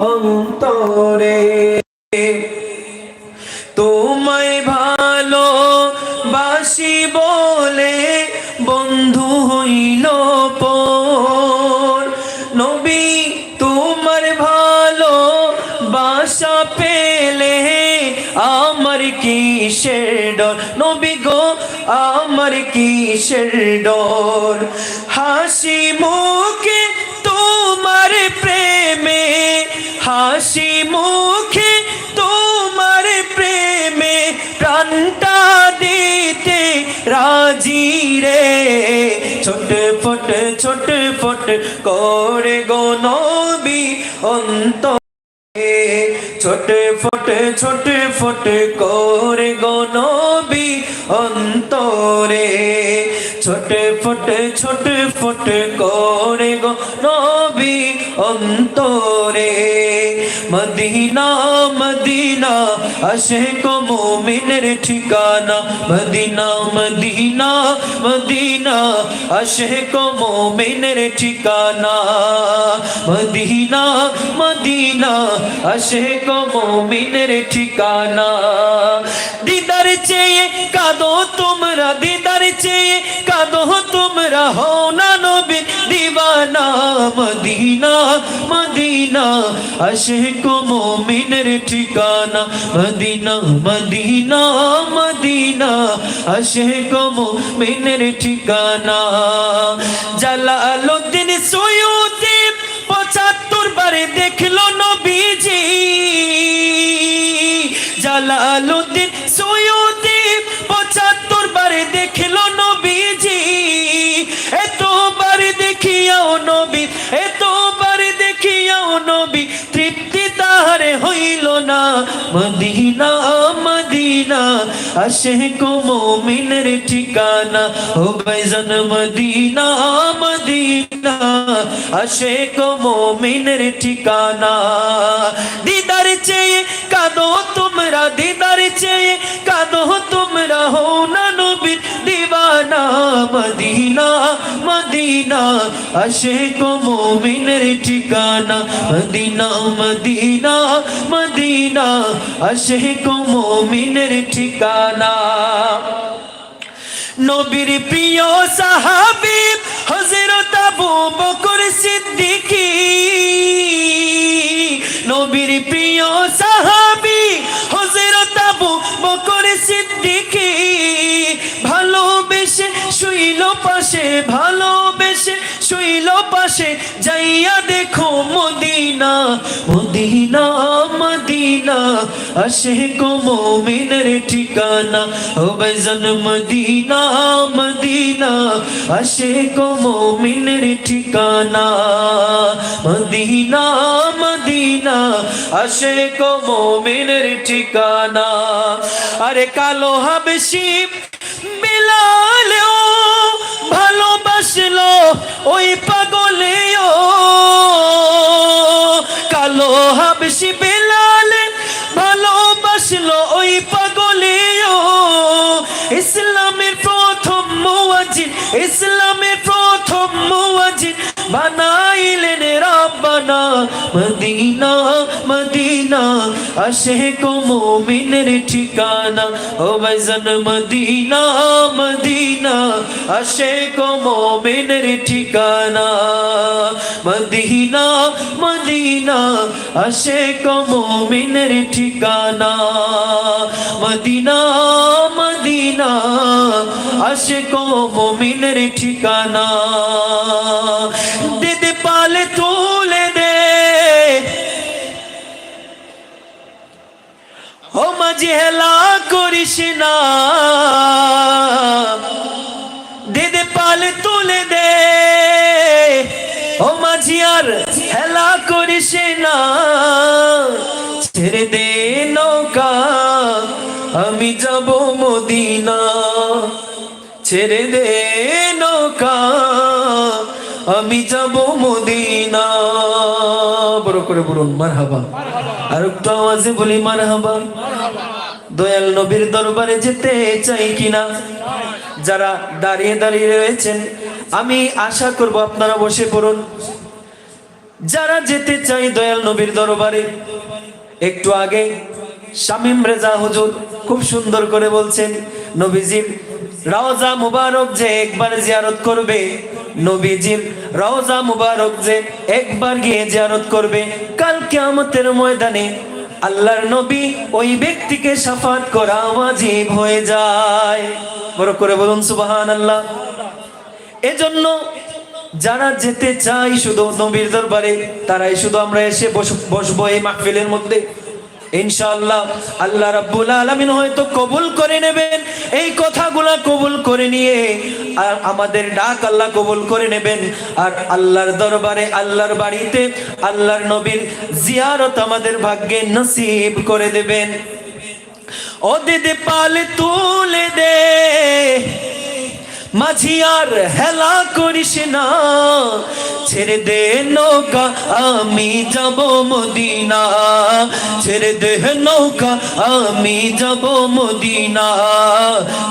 অন্তরে। তোমায় ভালো বাসি বলে বন্ধু হইল পর। নবী, তোমার ভালো বাসা পেলে আমার কিসের ডর? নবী গো, আমার কিসের ডর? হাসি মুখে তোমার প্রেমে হাসি মুখে তোমার প্রেমে প্রাণটা দিতে রাজি রে। ছোট ফট ছোট ফট করে গো নবী অন্ত ছোট ফট ছোট ফট করে গো অন্তরে। ছোট ফট ছোট ফট করে গো অন্তরে। মদিনা মদিনা আশে কো মোমিনের ঠিকানা। মদিনা মদিনা মদিনা আশে কো মোমিনের ঠিকানা। মদিনা মদিনা আশে কো মোমিনের ঠিকানা। দিদার চেয়ে কাঁদো তোমরা, দিদার চেয়ে কাঁদো তোমরা হও না নবী দিবানা মদিনা মদিনা আশে কো মোমিনের ঠিকানা। মদিনা মদিনা মদিনা আশে কো মোমিনের ঠিকানা। জালালুদ্দিন সৈয়দী পঁচাত্তর বারে দেখল নবীজি। জালালুদ্দিন সৈয়দী পঁচাত্তর বারে দেখল নবীজি। এতবার দেখিয়াও নবী এতবার দেখিয়াও নবী, তৃপ্তি তাহারে হইল না। মদিনা মদিনা আসে কো মোমিনের ঠিকানা, ও ভাইজান মদিনা মদিনা আসে কো মোমিনের ঠিকানা। দিদার চেয়ে কাঁদো তোমরা দিদার চেয়ে, কাঁদো তোমরা হো না নবীর দিবানা। মদিনা মদিনা কো মোমিনের ঠিকানা। মদিনা মদিনা মদিনা কো মোমিনের ঠিকানা। নবীর প্রিয় সাহাবি হযরত আবু বকর সিদ্দিকী। নবীর প্রিয় সাহাবি হযরত আবু বকর সিদ্দিকী ভালোবেসে শুইল পাশে ভালোবেসে শুইল পাশে যাইয়া দেখো মদিনা মদিনা মদিনা। আসে গো মোমিনের ঠিকানা, ও বেজন মদিনা মদিনা। আসে গো মোমিনের ঠিকানা, মদিনা মদিনা। আসে গো মোমিনের ঠিকানা। আরে কালো হাবশি মদিনা মদিনা আসে কো মোমিনের ঠিকানা। ও ভাইজান মদিনা মদিনা আসে কো মোমিনের ঠিকানা। মদিনা মদিনা আসে কো মোমিনের ঠিকানা। মদিনা মদিনা আসে কো মোমিনের ঠিকানা। দিদি পালে তুলে ও মাঝি হেলা করিস না। দিদি পালে তুলে দে। ও মাঝি আর হেলা করিস না। ছেড়ে দে নৌকা, আমি যাব মদিনা। ছেড়ে দে নৌকা, আমি যাব মদিনা। বড় করে বলুন মার হাবা আর একটু আওয়াজে বলি মার হাবা দয়াল নবীর দরবারে যেতে চাই কিনা? যারা দাঁড়িয়ে দাঁড়িয়ে রয়েছেন, আমি আশা করব আপনারা বসে পড়ুন। যারা যেতে চাই দয়াল নবীর দরবারে, একটু আগে শামিম রেজা হুজুর খুব সুন্দর করে বলছেন, নবীজির রওজা মুবারক যে একবার জিয়ারত করবে নবীজির রওজা মুবারক যে একবার গিয়ে জিয়ারত করবে, কাল কিয়ামতের ময়দানে আল্লাহর নবী ওই ব্যক্তিকে সাফাত করা ওয়াজিব হয়ে যায়। বড় করে বলুন সুবহান আল্লাহ এজন্য যারা যেতে চাই শুধু নবীর দরবারে, তারাই শুধু আমরা এসে বস- বসবো এই মাহফিলের মধ্যে। ইনশাআল্লাহ আল্লাহ রাব্বুল আলামিন হয়তো কবুল করে নেবেন। এই কথাগুলা কবুল করে নিয়ে আর আমাদের ডাক আল্লাহ কবুল করে নেবেন। আর আল্লাহর দরবারে, আল্লাহর বাড়িতে, আল্লাহর নবীর জিয়ারত আমাদের ভাগ্যে নসিব করে দেবেন। ও দিদি পাল তুলে দে মাঝিয়ার হেলা করিস না। ছেড়ে দে নৌকা, আমি যাব মদিনা। ছেড়ে দে নৌকা, আমি যাব মদিনা।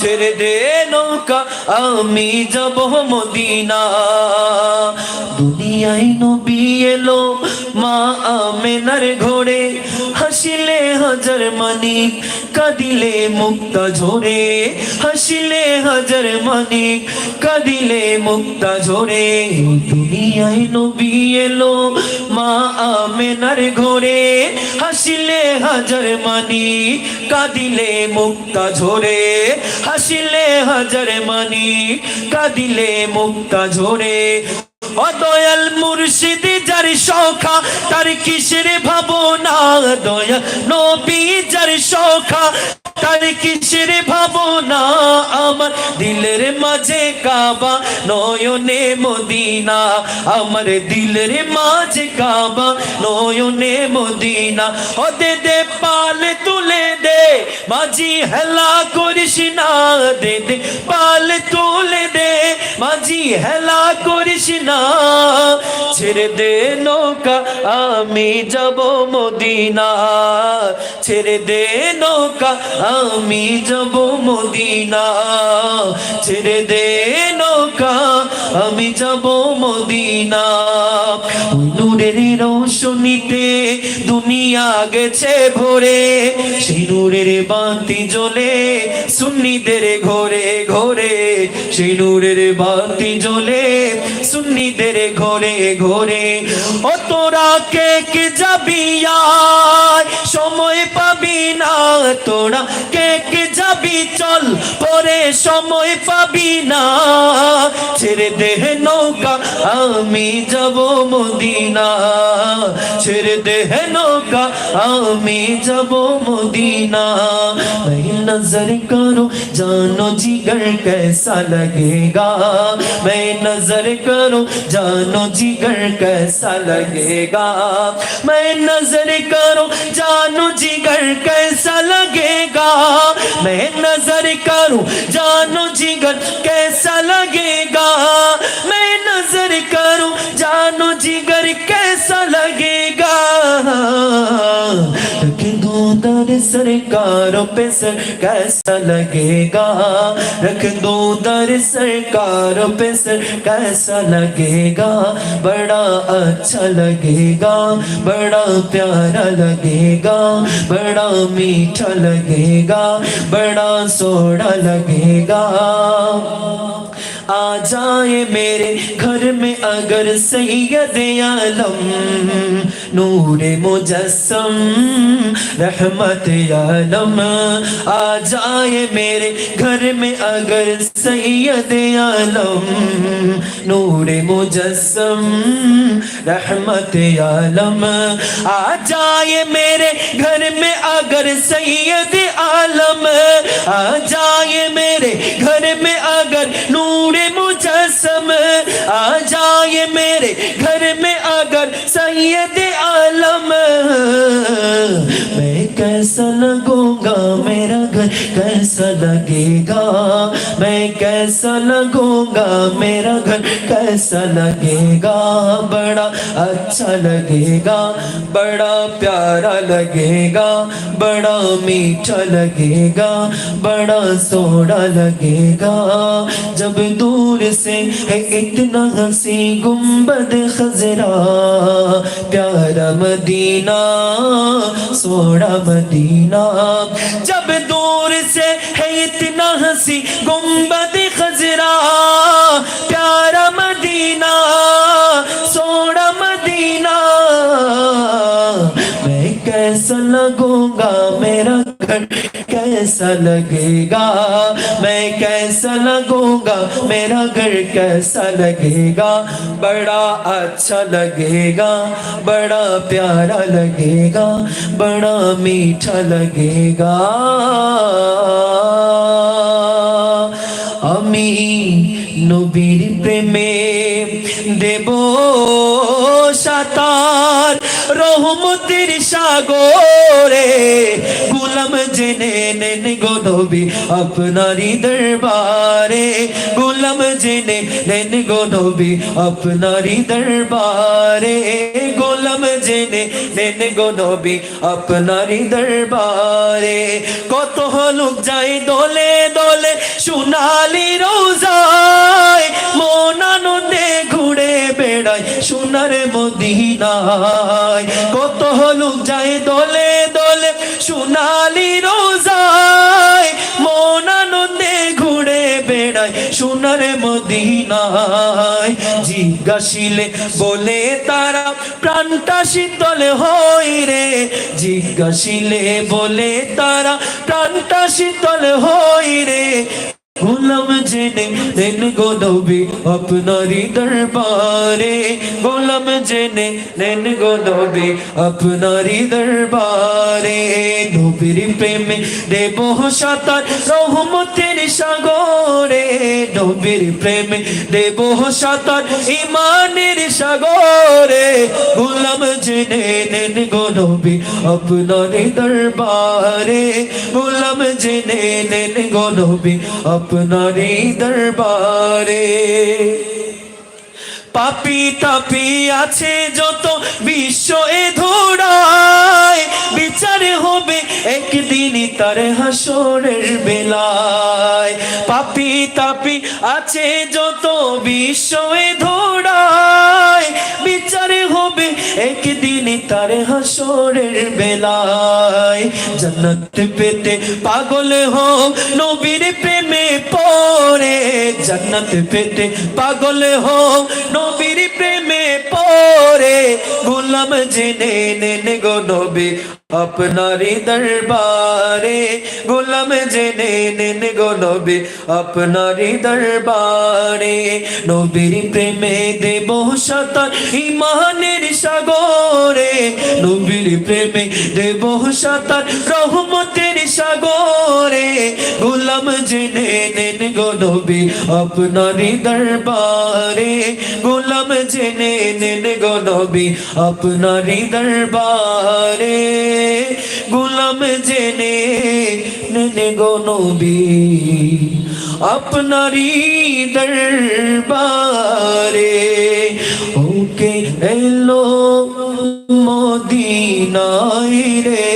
ছেড়ে দে নৌকা, আমি যাব মদিনা। দুনিয়ায় নবী এলো মা আমেনার ঘোড়ে। হাসিলে হাজার মানিক, কাঁদিলে মুক্তা ঝরে। হাসিলে হাজার মানিক, কাঁদিলে মুক্তা ঝরে, দুনিয়ায় নবী এলো, মা আমেনার ঘোরে। হাসিলে হাজার মানিক কাঁদিলে মুক্তা ঝরে। হাসিলে হাজার মানিক কাঁদিলে মুক্তা ঝরে। অদয়াল মুর্শিদ, যার সখা, তার কিসের ভাবনা? দয়া নবী, যার সখা তার কিসের ভাবনা? আমার দিলের মাঝে কাবা, নয়নে মদিনা। আমার দিলের মাঝে কাবা, নয়নে মদিনা। ও দে দে পাল তুলে দে, মাঝি হেলা করিস না। দে দে পাল তুলে দে, মাঝি হেলা করিস না। ছেড়ে দে নৌকা, আমি যাব মদিনা ছেড়ে দে নৌকা, আমি যাব মদিনা ছেড়ে দে নৌকা, আমি যাব মদিনা নূরের রোশনীতে দুনিয়া গেছে ভরে। সেই নূরের বাতি জ্বলে সুন্নিদের ঘরে ঘরে। সেই নূরের বাতি জ্বলে সুন্নিদের ঘরে ঘরে। ও তোরা কে কে যাবি আয় সময় পাবি না তোরা কে কে যাবি চল পরে সময় পাবি না ছেড়ে দে নৌকা আমি যাব মদিনা ছেড়ে দে নৌকা আমি যাব মদিনা मैं नजर करो जानो जिगर कैसा लगेगा मैं नजर करो जानो जिगर कैसा लगेगा رہے گا۔ میں نظر کروں جانو جگر کیسا لگے گا۔ میں نظر کروں جانو جگر کیسا لگے گا۔ میں نظر کروں جانو جگر کیسا سرکاروں پہ سر کیسا لگے گا؟ رکھ دو در سرکاروں پہ سر کیسا لگے گا؟ بڑا اچھا لگے گا، بڑا پیارا لگے گا، بڑا میٹھا لگے گا، بڑا سوڑا لگے گا۔ آ جائے میرے گھر میں اگر سید عالم نور مجسم رحمت عالم آ جائے میرے گھر میں اگر سید عالم نور مجسم رحمت عالم آ جائے میرے گھر میں اگر سید عالم آ جائے تیرے گھر میں اگر سید عالم، میں کیسا لگوں گا میرا گھر کیسا لگے گا؟ میں کیسا لگوں گا؟ میرا گھر کیسا لگے گا؟ بڑا اچھا لگے گا، بڑا پیارا لگے گا، بڑا میٹھا لگے گا، بڑا سوڑا لگے گا۔ جب دور سے ہے اتنا ہنسی گمبد خزرا پیارا مدینہ سوڑا مدینہ۔ جب دور سے ہے اتنا ہنسی گنبد گنبد خزرا پیارا مدینہ، سونا مدینہ۔ میں کیسا لگوں گا، میرا گھر کیسا لگے گا؟ میں کیسا لگوں گا، میرا گھر کیسا لگے گا؟ بڑا اچھا لگے گا، بڑا پیارا لگے گا، بڑا میٹھا لگے گا۔ আমি নবীর প্রেমে দেব সাতার রহমতের সাগরে গুলাম জেনে গো নবী আপনারই দরবারে গুলাম জেনে নেন গো নবী আপনারই দরবারে গোলাম জেনে নেন গো নবী আপনারই দরবারে কত লোক যায় দলে দলে সোনালি রোজায় মন ঘুরে বেড়ায় সোনার মদিনায় কত লোক যায় দলে দলে সোনালি রোজায় মন আনন্দে ঘুরে বেড়ায় সোনার মদিনায়। জিজ্ঞাসিলে বলে তারা, প্রাণটা শীতল হয় রে। জিজ্ঞাসিলে বলে তারা, প্রাণটা শীতল হয় রে। গোলাম জেনে দেন গো নবী আপনারই দরবারে। গোলাম জেনে দেন গো নবী আপনারই দরবারে। নবীর প্রেমে দেব সাতার, রহমতের সাগরে। নবীর প্রেমে দেব সাতার ইমানের সাগরে। গুলাম জেনে নেন গো নবী আপনার দরবারে। গুলাম জেনে নেন গো নবী আপনার দরবারে। পাপি তাপি আছে যত বিশ্ব এ ধোড়ায়। বিচার হবে একদিন তার হাসরের বেলায়। পাপি তাপি আছে যত বিশ্ব এ ধোড়ায়। একদিন তার হাসরের বেলায় জন্নত পেতে পাগল হোক নবীর প্রেমে পরে জন্নত পেতে পাগল হোক নবীর প্রেমে পড়ে। গোলাম জেনে নেন গো নবী আপনারই দরবারে গোলাম জেনে নেন গো নবী আপনারই দরবারে নবীর প্রেমে দেব শতান ইমানের সাগরে নবীর প্রেমে দেব শতান রহমতের সাগরে গোলাম জেনে নেন গো নবী আপনারই দরবারে গোলাম জেনে নেন গো নবী আপনারই দরবারে গুলাম জেনে নেনে গনবি আপনারি দরবারে ওকে এলো মদিনায় রে।